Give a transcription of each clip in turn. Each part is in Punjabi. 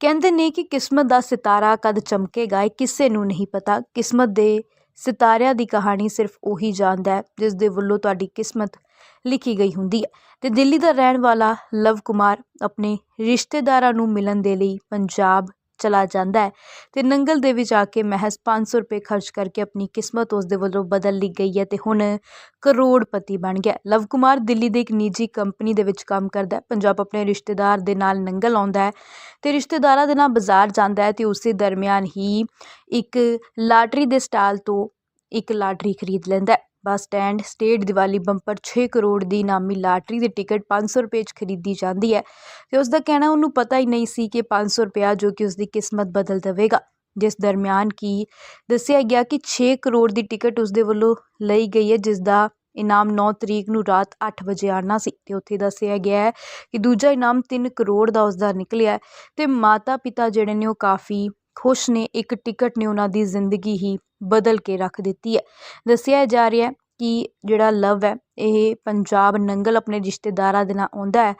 ਕਹਿੰਦੇ ਨੇ ਕਿ ਕਿਸਮਤ ਦਾ ਸਿਤਾਰਾ ਕਦ ਚਮਕੇਗਾ ਇਹ ਕਿਸੇ ਨੂੰ ਨਹੀਂ ਪਤਾ। ਕਿਸਮਤ ਦੇ ਸਿਤਾਰਿਆਂ ਦੀ ਕਹਾਣੀ ਸਿਰਫ ਉਹੀ ਜਾਣਦਾ ਹੈ ਜਿਸ ਦੇ ਵੱਲੋਂ ਤੁਹਾਡੀ ਕਿਸਮਤ ਲਿਖੀ ਗਈ ਹੁੰਦੀ ਹੈ। ਤੇ ਦਿੱਲੀ ਦਾ ਰਹਿਣ ਵਾਲਾ ਲਵ ਕੁਮਾਰ ਆਪਣੇ ਰਿਸ਼ਤੇਦਾਰਾਂ ਨੂੰ ਮਿਲਣ ਦੇ ਲਈ ਪੰਜਾਬ ਚਲਾ ਜਾਂਦਾ ਹੈ। ਤੇ ਨੰਗਲ ਦੇ ਵਿੱਚ ਆ ਕੇ ਮਹਿਜ਼ ਪੰਜ ਸੌ ਰੁਪਏ ਖਰਚ ਕਰਕੇ ਆਪਣੀ ਕਿਸਮਤ ਉਸ ਦੇ ਵੱਲੋਂ ਬਦਲ ਲਈ ਗਈ ਹੈ ਅਤੇ ਹੁਣ ਕਰੋੜਪਤੀ ਬਣ ਗਿਆ ਲਵ ਕੁਮਾਰ ਦਿੱਲੀ ਦੇ ਇੱਕ ਨਿੱਜੀ ਕੰਪਨੀ ਦੇ ਵਿੱਚ ਕੰਮ ਕਰਦਾ ਪੰਜਾਬ ਆਪਣੇ ਰਿਸ਼ਤੇਦਾਰ ਦੇ ਨਾਲ ਨੰਗਲ ਆਉਂਦਾ ਹੈ ਤੇ ਰਿਸ਼ਤੇਦਾਰਾਂ ਦੇ ਨਾਲ ਬਾਜ਼ਾਰ ਜਾਂਦਾ ਹੈ ਤੇ ਉਸੇ ਦਰਮਿਆਨ ਹੀ ਇੱਕ ਲਾਟਰੀ ਦੇ ਸਟਾਲ ਤੋਂ ਇੱਕ ਲਾਟਰੀ ਖਰੀਦ ਲੈਂਦਾ bus stand, state Diwali bumper ਛੇ ਕਰੋੜ ਦੀ ਇਨਾਮੀ ਲਾਟਰੀ ਦੀ ਟਿਕਟ 500 ਰੁਪਏ 'ਚ ਖਰੀਦੀ ਜਾਂਦੀ ਹੈ ਤੇ ਉਸ ਦਾ ਕਹਿਣਾ ਉਹਨੂੰ ਪਤਾ ਹੀ ਨਹੀਂ ਸੀ ਕਿ 500 ਰੁਪਇਆ ਜੋ ਕਿ ਉਸ ਦੀ ਕਿਸਮਤ ਬਦਲ ਦੇਵੇਗਾ। ਜਿਸ ਦਰਮਿਆਨ ਕੀ ਦੱਸਿਆ ਗਿਆ ਕਿ 6 ਕਰੋੜ ਦੀ ਟਿਕਟ ਉਸ ਦੇ ਵੱਲੋਂ ਲਈ ਗਈ ਹੈ, ਜਿਸ ਦਾ ਇਨਾਮ 9 ਤਰੀਕ ਨੂੰ ਰਾਤ 8 ਵਜੇ ਆਣਾ ਸੀ ਤੇ ਉੱਥੇ ਦੱਸਿਆ ਗਿਆ ਹੈ ਕਿ ਦੂਜਾ ਇਨਾਮ 3 ਕਰੋੜ ਦਾ ਉਸ ਦਾ ਨਿਕਲਿਆ ਹੈ ਤੇ ਮਾਤਾ ਪਿਤਾ ਜਿਹੜੇ ਨੇ ਉਹ ਕਾਫੀ ਖੁਸ਼ ਨੇ, ਇੱਕ ਟਿਕਟ ਨੇ ਉਹਨਾਂ ਦੀ ਜ਼ਿੰਦਗੀ ਹੀ ਬਦਲ ਕੇ ਰੱਖ ਦਿੱਤੀ ਹੈ। ਦੱਸਿਆ ਜਾ ਰਿਹਾ ਕਿ ਜਿਹੜਾ ਲਵ ਹੈ, ਇਹ ਪੰਜਾਬ ਨੰਗਲ ਆਪਣੇ ਰਿਸ਼ਤੇਦਾਰਾਂ ਦੇ ਨਾਲ ਆਉਂਦਾ ਹੈ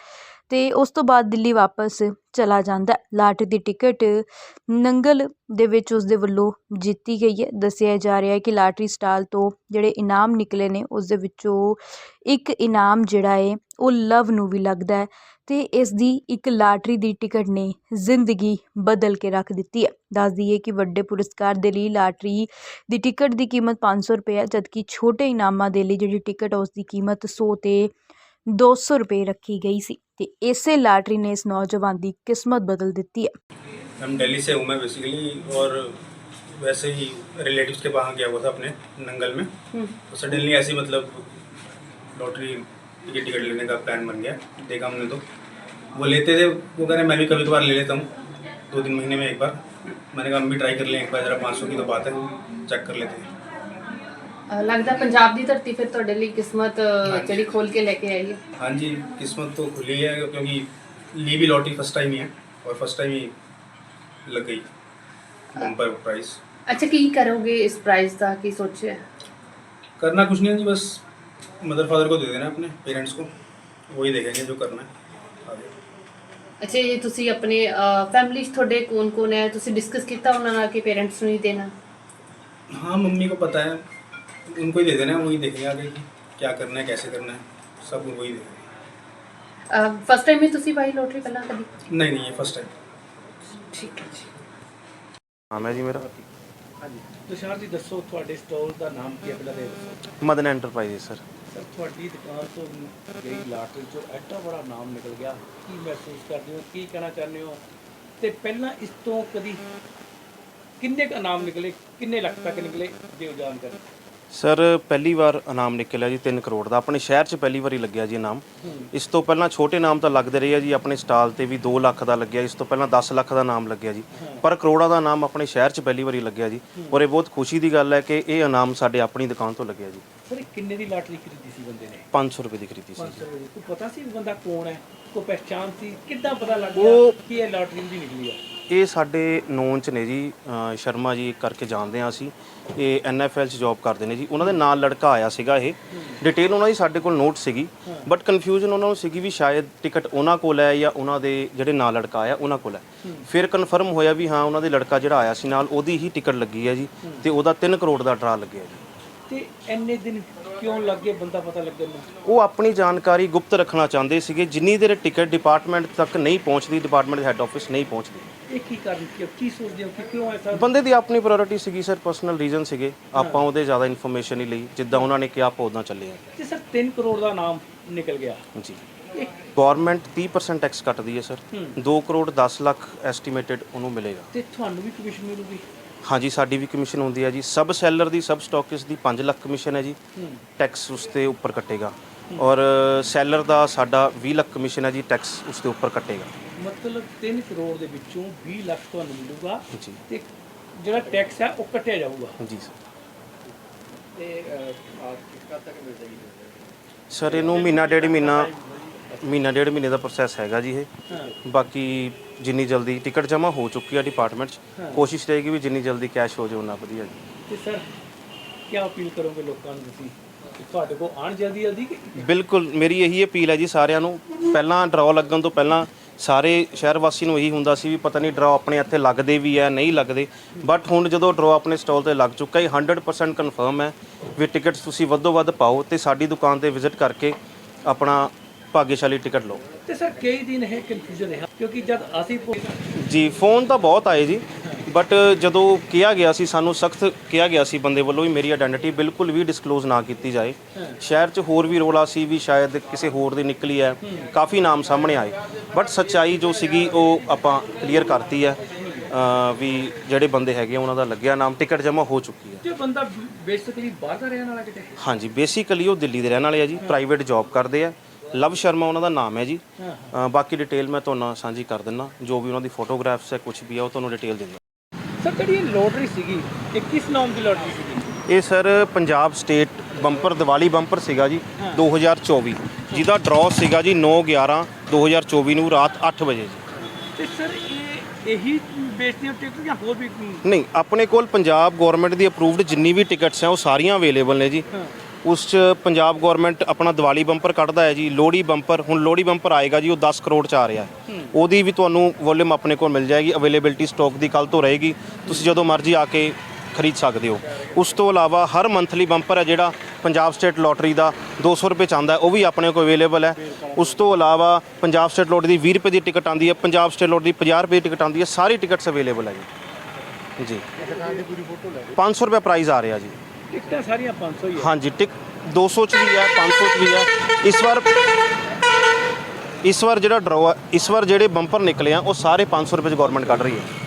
ਅਤੇ ਉਸ ਤੋਂ ਬਾਅਦ ਦਿੱਲੀ ਵਾਪਸ ਚਲਾ ਜਾਂਦਾ ਹੈ। ਲਾਟਰੀ ਦੀ ਟਿਕਟ ਨੰਗਲ ਦੇ ਵਿੱਚ ਉਸ ਦੇ ਵੱਲੋਂ ਜਿੱਤੀ ਗਈ ਹੈ। ਦੱਸਿਆ ਜਾ ਰਿਹਾ ਹੈ ਕਿ ਲਾਟਰੀ ਸਟਾਲ ਤੋਂ ਜਿਹੜੇ ਇਨਾਮ ਨਿਕਲੇ ਨੇ ਉਸ ਦੇ ਵਿੱਚੋਂ ਇੱਕ ਇਨਾਮ ਜਿਹੜਾ ਹੈ, ਉਹ ਲਵ ਨੂੰ ਵੀ ਲੱਗਦਾ ਹੈ। ਤੇ ਇਸ ਦੀ ਇੱਕ ਲਾਟਰੀ ਦੀ ਟਿਕਟ ਨੇ ਜ਼ਿੰਦਗੀ ਬਦਲ ਕੇ ਰੱਖ ਦਿੱਤੀ ਹੈ ਦੱਸ ਦਈਏ ਕਿ ਵੱਡੇ ਪੁਰਸਕਾਰ ਦੇ ਲਈ ਲਾਟਰੀ ਦੀ ਟਿਕਟ ਦੀ ਕੀਮਤ 500 ਰੁਪਏ ਹੈ ਜਦਕਿ ਛੋਟੇ ਇਨਾਮਾਂ ਦੇ ਲਈ ਜਿਹੜੀ ਟਿਕਟ ਹੈ ਉਸ ਦੀ ਕੀਮਤ 100 ਤੇ 200 ਰੁਪਏ ਰੱਖੀ ਗਈ ਸੀ ਤੇ ਇਸੇ ਲਾਟਰੀ ਨੇ ਇਸ ਨੌਜਵਾਨ ਦੀ ਕਿਸਮਤ ਬਦਲ ਦਿੱਤੀ ਹੈ हम दिल्ली से हूँ मैं बेसिकली और वैसे ही रिलेटिव्स के वहाँ गया हुआ था अपने नंगल में तो सडनली ऐसे ही मतलब लॉटरी की टिकट लेने का प्लान बन गया देखा हमने तो वो लेते थे वो कह रहे मैं भी कभी कभार ले लेता हूँ दो तीन महीने में एक बार मैंने कहा हम भी ट्राई कर लें एक बार ज़रा पाँच सौ की तो बात है चेक कर लेते हैं ਅਹ ਲੱਗਦਾ ਪੰਜਾਬ ਦੀ ਧਰਤੀ ਫਿਰ ਤੁਹਾਡੇ ਲਈ ਕਿਸਮਤ ਅਹ, ਹਾਂਜੀ। ਜਿਹੜੀ ਖੋਲ ਕੇ ਲੈ ਕੇ ਆਈ ਹੈ हाँ जी किस्मत तो खुली है क्योंकि ली भी लॉटरी फर्स्ट टाइम ही है और फर्स्ट टाइम ही लग गई बम्पर प्राइस ਅੱਛਾ ਕੀ ਕਰੋਗੇ ਇਸ ਪ੍ਰਾਈਜ਼ ਦਾ ਕੀ ਸੋਚਿਆ करना कुछ नहीं है जी बस मदर फादर को दे देना अपने पेरेंट्स को वही देखेंगे जो करना है आगे ਅੱਛਾ ਇਹ ਤੁਸੀਂ ਆਪਣੇ ਫੈਮਿਲੀ 'ਚ ਤੁਹਾਡੇ ਕੌਣ ਕੌਣ ਹੈ ਤੁਸੀਂ ਡਿਸਕਸ ਕੀਤਾ ਉਹਨਾਂ ਨਾਲ ਕਿ ਪੇਰੈਂਟਸ ਨੂੰ ਹੀ ਦੇਣਾ हाँ मम्मी को पता है उनको ही दे देना है वही देखेंगे आगे कि क्या करना है कैसे करना है सब वही देखेंगे ਫਸਟ ਟਾਈਮ ਹੀ ਤੁਸੀਂ ਪਾਈ ਲੋਟਰੀ ਪਹਿਲਾਂ ਕਦੀ नहीं नहीं ये फर्स्ट टाइम ਠੀਕ ਹੈ ਜੀ ਨਾਮ ਹੈ ਜੀ ਮੇਰਾ ਹਾਂਜੀ। ਤੁਸ਼ਾਰ ਜੀ ਦੱਸੋ ਤੁਹਾਡੇ ਸਟੋਰ ਦਾ ਨਾਮ ਕੀ ਹੈ? ਪਹਿਲਾਂ ਇਹ ਦੱਸੋ। ਮਦਨ ਐਂਟਰਪ੍ਰਾਈਜ਼ ਸਰ ਸਰ ਤੁਹਾਡੀ ਦੁਕਾਨ ਤੋਂ ਗਈ ਲਾਟਰੀ ਚੋਂ ਐਡਾ ਬੜਾ ਨਾਮ ਨਿਕਲ ਗਿਆ। ਕੀ ਮਹਿਸੂਸ ਕਰਦੇ ਹੋ? ਕੀ ਕਹਿਣਾ ਚਾਹੁੰਦੇ ਹੋ? ਤੇ ਪਹਿਲਾਂ ਇਸ ਤੋਂ ਕਦੀ ਕਿੰਨੇ ਕ ਨਾਮ ਨਿਕਲੇ? ਕਿੰਨੇ ਲੱਖ ਤੱਕ ਨਿਕਲੇ? ਦਿਓ ਜਾਣਕਾਰੀ। ਸਰ ਪਹਿਲੀ ਵਾਰ ਇਨਾਮ ਨਿਕਲਿਆ ਜੀ 3 ਕਰੋੜ ਦਾ। ਆਪਣੇ ਸ਼ਹਿਰ 'ਚ ਪਹਿਲੀ ਵਾਰੀ ਲੱਗਿਆ ਜੀ ਇਨਾਮ। ਇਸ ਤੋਂ ਪਹਿਲਾਂ ਛੋਟੇ ਇਨਾਮ ਤਾਂ ਲੱਗਦੇ ਰਹੇ ਆ ਜੀ ਆਪਣੇ ਸਟਾਲ ਤੇ ਵੀ 2 ਲੱਖ ਦਾ ਲੱਗਿਆ ਇਸ ਤੋਂ ਪਹਿਲਾਂ 10 ਲੱਖ ਦਾ ਇਨਾਮ ਲੱਗਿਆ ਜੀ। ਪਰ ਕਰੋੜਾਂ ਦਾ ਇਨਾਮ ਆਪਣੇ ਸ਼ਹਿਰ 'ਚ ਪਹਿਲੀ ਵਾਰੀ ਲੱਗਿਆ ਜੀ। ਔਰ ਇਹ ਬਹੁਤ ਖੁਸ਼ੀ ਦੀ ਗੱਲ ਹੈ ਕਿ ਇਹ ਇਨਾਮ ਸਾਡੇ ਆਪਣੀ ਦੁਕਾਨ ਤੋਂ ਲੱਗਿਆ ਜੀ। ਸਰ ਕਿੰਨੇ ਦੀ ਲਾਟਰੀ ਖਰੀਦੀ ਸੀ ਬੰਦੇ ਨੇ? 500 ਰੁਪਏ ਦੀ ਖਰੀਦੀ ਸੀ 500 ਰੁਪਏ ਦੀ। ਕੋਈ ਪਤਾ ਸੀ ਬੰਦਾ ਕੌਣ ਹੈ? ਕੋਈ ਪਹਿਚਾਨ ਸੀ? ਕਿੱਦਾਂ ਪਤਾ ਲੱਗ ਗਿਆ ਕਿ ਇਹ ਲਾਟਰੀ ਦੀ ਨਿਕਲੀ ਆ? ਇਹ ਸਾਡੇ ਨੋਨ ਚ ਨੇ ਜੀ ਅ, ਸ਼ਰਮਾ ਜੀ ਕਰਕੇ ਜਾਣਦੇ ਆ ਅਸੀਂ। ਇਹ ਐਨਐਫਐਲ ਚ ਜੌਬ ਕਰਦੇ ਨੇ ਜੀ। ਉਹਨਾਂ ਦੇ ਨਾਲ ਲੜਕਾ ਆਇਆ ਸੀਗਾ ਇਹ। ਡਿਟੇਲ ਉਹਨਾਂ ਦੀ ਸਾਡੇ ਕੋਲ ਨੋਟ ਸੀਗੀ। ਬਟ ਕਨਫਿਊਜ਼ਨ ਉਹਨਾਂ ਨੂੰ ਸੀਗੀ ਵੀ ਸ਼ਾਇਦ ਟਿਕਟ ਉਹਨਾਂ ਕੋਲ ਹੈ ਜਾਂ ਉਹਨਾਂ ਦੇ ਜਿਹੜੇ ਨਾਲ ਲੜਕਾ ਆਇਆ ਉਹਨਾਂ ਕੋਲ ਹੈ। ਫਿਰ ਕਨਫਰਮ ਹੋਇਆ ਵੀ ਹਾਂ ਉਹਨਾਂ ਦੇ ਲੜਕਾ ਜਿਹੜਾ ਆਇਆ ਸੀ ਨਾਲ ਉਹਦੀ ਹੀ ਟਿਕਟ ਲੱਗੀ ਹੈ ਜੀ। ਤੇ ਉਹਦਾ 3 ਕਰੋੜ ਦਾ ਡਰਾ ਲੱਗਿਆ ਜੀ। ਤੇ ਇੰਨੇ ਦਿਨ ਕਿਉਂ ਲੱਗੇ ਬੰਦਾ ਪਤਾ ਲੱਗਣ ਨੂੰ? ਉਹ ਆਪਣੀ ਜਾਣਕਾਰੀ ਗੁਪਤ ਰੱਖਣਾ ਚਾਹੁੰਦੇ ਸੀਗੇ। ਜਿੰਨੀ ਦੇਰ ਟਿਕਟ ਡਿਪਾਰਟਮੈਂਟ ਤੱਕ ਨਹੀਂ ਪਹੁੰਚਦੀ ਡਿਪਾਰਟਮੈਂਟ ਹੈੱਡ ਆਫਿਸ ਨਹੀਂ ਪਹੁੰਚਦੀ। ਇਹ ਕੀ ਕਾਰਨ ਕੀ ਕੀ ਸੋਚਦੇ ਹੋ ਕਿ ਕਿਉਂ ਐਸਾ ਬੰਦੇ ਦੀ ਆਪਣੀ ਪ੍ਰਾਇੋਰਟੀ ਸੀਗੀ ਸਰ ਪਰਸਨਲ ਰੀਜ਼ਨ ਸੀਗੇ। ਆਪਾਂ ਉਹਦੇ ਜ਼ਿਆਦਾ ਇਨਫੋਰਮੇਸ਼ਨ ਹੀ ਲਈ ਜਿੱਦਾਂ ਉਹਨਾਂ ਨੇ ਕਿਹਾ ਆਪਾਂ ਉਦਾਂ ਚੱਲੇ ਆ ਤੇ ਸਰ 3 ਕਰੋੜ ਦਾ ਨਾਮ ਨਿਕਲ ਗਿਆ। ਜੀ। ਗਵਰਨਮੈਂਟ 30% ਟੈਕਸ ਕੱਟਦੀ ਹੈ ਸਰ। ਹੂੰ। 2 ਕਰੋੜ 10 ਲੱਖ ਐਸਟੀਮੇਟਡ ਉਹਨੂੰ ਮਿਲੇਗਾ। ਤੇ ਤੁਹਾਨੂੰ ਵੀ ਕਮਿਸ਼ਨ ਮਿਲੂਗੀ? ਹਾਂਜੀ ਸਾਡੀ ਵੀ ਕਮਿਸ਼ਨ ਹੁੰਦੀ ਹੈ ਜੀ। ਸਬ ਸੈਲਰ ਦੀ ਸਬ ਸਟਾਕਿਸਟ ਦੀ 5 ਲੱਖ ਕਮਿਸ਼ਨ ਹੈ ਜੀ। ਟੈਕਸ ਉਸ ਤੇ ਉੱਪਰ ਕੱਟੇਗਾ। ਔਰ ਸੈਲਰ ਦਾ ਸਾਡਾ 20 ਲੱਖ ਕਮਿਸ਼ਨ ਹੈ ਜੀ ਟੈਕਸ ਉਸ ਦੇ ਉੱਪਰ ਕੱਟੇਗਾ। ਮਤਲਬ 3 ਕਰੋੜ ਦੇ ਵਿੱਚੋਂ 20 ਲੱਖ ਤੁਹਾਨੂੰ ਮਿਲੂਗਾ ਜੀ। ਤੇ ਜਿਹੜਾ ਟੈਕਸ ਹੈ ਉਹ ਕੱਟਿਆ ਜਾਊਗਾ। ਜੀ ਸਰ। ਤੇ ਸਰ ਇਹਨੂੰ ਮਹੀਨਾ ਡੇਢ ਮਹੀਨਾ ਮਹੀਨਾ ਡੇਢ ਮਹੀਨੇ ਦਾ ਪ੍ਰੋਸੈਸ ਹੈਗਾ ਜੀ ਇਹ। ਹਾਂ। ਬਾਕੀ ਜਿੰਨੀ ਜਲਦੀ ਟਿਕਟ ਜਮ੍ਹਾਂ ਹੋ ਚੁੱਕੀ ਹੈ ਡਿਪਾਰਟਮੈਂਟ 'ਚ ਕੋਸ਼ਿਸ਼ ਰਹੇਗੀ ਵੀ ਜਿੰਨੀ ਜਲਦੀ ਕੈਸ਼ ਹੋ ਉਨਾ ਵਧੀਆ ਜੀ। ਤੇ ਸਰ ਕੀ ਅਪੀਲ ਕਰੋਗੇ ਲੋਕਾਂ ਨੂੰ ਤੁਸੀਂ? ਤੁਹਾਡੇ ਕੋਲ ਆਣ ਜਲਦੀ ਜਲਦੀ ਕਿ ਬਿਲਕੁਲ ਮੇਰੀ ਇਹੀ ਅਪੀਲ ਹੈ ਜੀ ਸਾਰਿਆਂ ਨੂੰ। ਪਹਿਲਾਂ ਡਰਾਅ ਲੱਗਣ ਤੋਂ ਪਹਿਲਾਂ ਸਾਰੇ ਸ਼ਹਿਰ ਵਾਸੀ ਨੂੰ ਇਹੀ ਹੁੰਦਾ ਸੀ ਵੀ ਪਤਾ ਨਹੀਂ ਡਰਾ ਆਪਣੇ ਇੱਥੇ ਲੱਗਦੇ ਵੀ ਹੈ ਨਹੀਂ ਲੱਗਦੇ। ਬਟ ਹੁਣ ਜਦੋਂ ਡਰਾ ਆਪਣੇ ਸਟਾਲ ਤੇ ਲੱਗ ਚੁੱਕਾ ਹੈ 100% ਕਨਫਰਮ ਹੈ ਵੀ ਟਿਕਟਸ ਤੁਸੀਂ ਵੱਧੋ ਵੱਧ ਪਾਓ ਤੇ ਸਾਡੀ ਦੁਕਾਨ ਤੇ ਵਿਜ਼ਿਟ ਕਰਕੇ ਆਪਣਾ ਭਾਗਿਆਸ਼ਾਲੀ ਟਿਕਟ ਲਓ। ਤੇ ਸਰ ਕਈ ਦਿਨ ਇਹ ਕਨਫਿਊਜ਼ਨ ਰਿਹਾ ਕਿਉਂਕਿ ਜਦ ਅਸੀਂ ਜੀ ਫੋਨ ਤਾਂ ਬਹੁਤ ਆਏ ਜੀ। ਬਟ ਜਦੋਂ ਕਿਹਾ ਗਿਆ ਸੀ ਸਾਨੂੰ ਸਖਤ ਕਿਹਾ ਗਿਆ ਸੀ ਬੰਦੇ ਵੱਲੋਂ ਵੀ ਮੇਰੀ ਆਇਡੈਂਟੀਟੀ ਬਿਲਕੁਲ ਵੀ ਡਿਸਕਲੋਜ਼ ਨਾ ਕੀਤੀ ਜਾਏ। ਸ਼ਹਿਰ 'ਚ ਹੋਰ ਵੀ ਰੋਲਾ ਸੀ ਵੀ ਸ਼ਾਇਦ ਕਿਸੇ ਹੋਰ ਦੀ ਨਿਕਲੀ ਹੈ। ਕਾਫੀ ਨਾਮ ਸਾਹਮਣੇ ਆਏ। ਬਟ ਸੱਚਾਈ ਜੋ ਸੀਗੀ ਉਹ ਆਪਾਂ ਕਲੀਅਰ ਕਰਤੀ ਹੈ। ਵੀ ਜਿਹੜੇ ਬੰਦੇ ਹੈਗੇ ਉਹਨਾਂ ਦਾ ਲੱਗਿਆ ਨਾਮ ਟਿਕਟ ਜਮ੍ਹਾਂ ਹੋ ਚੁੱਕੀ ਹੈ। ਜੋ ਬੰਦਾ ਬੇਸਿਕਲੀ ਬਾਹਰ ਦਾ ਰਹਿਣ ਵਾਲਾ ਕਿਤੇ? ਹਾਂਜੀ ਬੇਸਿਕਲੀ ਉਹ ਦਿੱਲੀ ਦੇ ਰਹਿਣ ਵਾਲੇ ਆ ਜੀ। ਪ੍ਰਾਈਵੇਟ ਜੌਬ ਕਰਦੇ ਆ। ਲਵ ਸ਼ਰਮਾ ਉਹਨਾਂ ਦਾ ਨਾਮ ਹੈ ਜੀ। ਬਾਕੀ ਡਿਟੇਲ ਮੈਂ ਤੁਹਾਨੂੰ ਸਾਂਝੀ ਕਰ ਦਿੰਦਾ। ਜੋ ਵੀ ਉਹਨਾਂ ਦੀ ਫੋਟੋਗ੍ਰਾਫਸ ਹੈ ਕੁਝ ਵੀ ਆ ਉਹ ਤੁਹਾਨੂੰ ਡਿਟੇਲ ਦਿੰਦਾ। ਸਰ ਜਿਹੜੀ ਇਹ ਲੋਟਰੀ ਸੀਗੀ ਇਹ ਕਿਸ ਨਾਮ ਦੀ ਲੋਟਰੀ ਸੀਗੀ? ਇਹ sir Punjab state bumper Diwali bumper ਸੀਗਾ ਜੀ 2024 ਜਿਹਦਾ ਡਰਾਅ ਸੀਗਾ ਜੀ 9 11 2024 ਨੂੰ ਰਾਤ 8 ਵਜੇ ਜੀ। ਤੇ ਸਰ ਇਹ ਇਹੀ ਵੇਚਦੇ ਹੋ ਟਿਕਟ ਜਾਂ ਹੋਰ ਵੀ? ਨਹੀਂ ਆਪਣੇ ਕੋਲ ਪੰਜਾਬ ਗਵਰਨਮੈਂਟ ਦੀ ਅਪਰੂਵਡ ਜਿੰਨੀ ਵੀ ਟਿਕਟਸ ਹੈ ਉਹ ਸਾਰੀਆਂ ਅਵੇਲੇਬਲ ਨੇ ਜੀ। ਉਸ ਚ ਪੰਜਾਬ ਗਵਰਨਮੈਂਟ ਆਪਣਾ ਦੀਵਾਲੀ ਬੰਪਰ ਕੱਢਦਾ ਹੈ ਜੀ ਲੋਹੜੀ ਬੰਪਰ ਹੁਣ ਲੋਹੜੀ ਬੰਪਰ ਆਏਗਾ ਜੀ ਉਹ 10 ਕਰੋੜ ਚ ਆ ਰਿਹਾ ਹੈ। ਉਹਦੀ ਵੀ ਤੁਹਾਨੂੰ ਵੋਲਿਊਮ ਆਪਣੇ ਕੋਲ ਮਿਲ ਜਾਏਗੀ ਅਵੇਲੇਬਿਲਟੀ ਸਟਾਕ ਦੀ ਕੱਲ ਤੋਂ ਰਹੇਗੀ ਤੁਸੀਂ ਜਦੋਂ ਮਰਜ਼ੀ ਆ ਕੇ ਖਰੀਦ ਸਕਦੇ ਹੋ। ਉਸ ਤੋਂ ਇਲਾਵਾ ਹਰ ਮੰਥਲੀ ਬੰਪਰ ਹੈ ਜਿਹੜਾ ਪੰਜਾਬ ਸਟੇਟ ਲੋਟਰੀ ਦਾ 200 ਰੁਪਏ ਚ ਆਉਂਦਾ ਹੈ ਉਹ ਵੀ ਆਪਣੇ ਕੋਲ ਅਵੇਲੇਬਲ ਹੈ। ਉਸ ਤੋਂ ਇਲਾਵਾ ਪੰਜਾਬ ਸਟੇਟ ਲੋਟਰੀ ਦੀ 20 ਰੁਪਏ ਦੀ ਟਿਕਟ ਆਉਂਦੀ ਹੈ ਪੰਜਾਬ ਸਟੇਟ ਲੋਟਰੀ ਦੀ 50 ਰੁਪਏ ਦੀ ਟਿਕਟ ਆਉਂਦੀ ਹੈ ਸਾਰੀ ਟਿਕਟਸ ਅਵੇਲੇਬਲ ਹੈ ਜੀ। ਜੀ। 500 ਰੁਪਏ ਪ੍ਰਾਈਸ ਆ ਰਿਹਾ ਜੀ। ਟਿਕਟਾਂ ਸਾਰੀਆਂ 500 ਹੀ ਆ। ਹਾਂਜੀ, ਟਿਕ 200 ਚ ਵੀ ਹੈ 500 ਚ ਵੀ ਹੈ ਇਸ ਵਾਰ ਇਸ ਵਾਰ ਜਿਹੜਾ ਡਰਾਅ ਇਸ ਵਾਰ ਜਿਹੜੇ ਬੰਪਰ ਨਿਕਲੇ ਆ, ਉਹ ਸਾਰੇ 500 ਰੁਪਏ ਚ ਗਵਰਨਮੈਂਟ ਕੱਢ ਰਹੀ ਹੈ।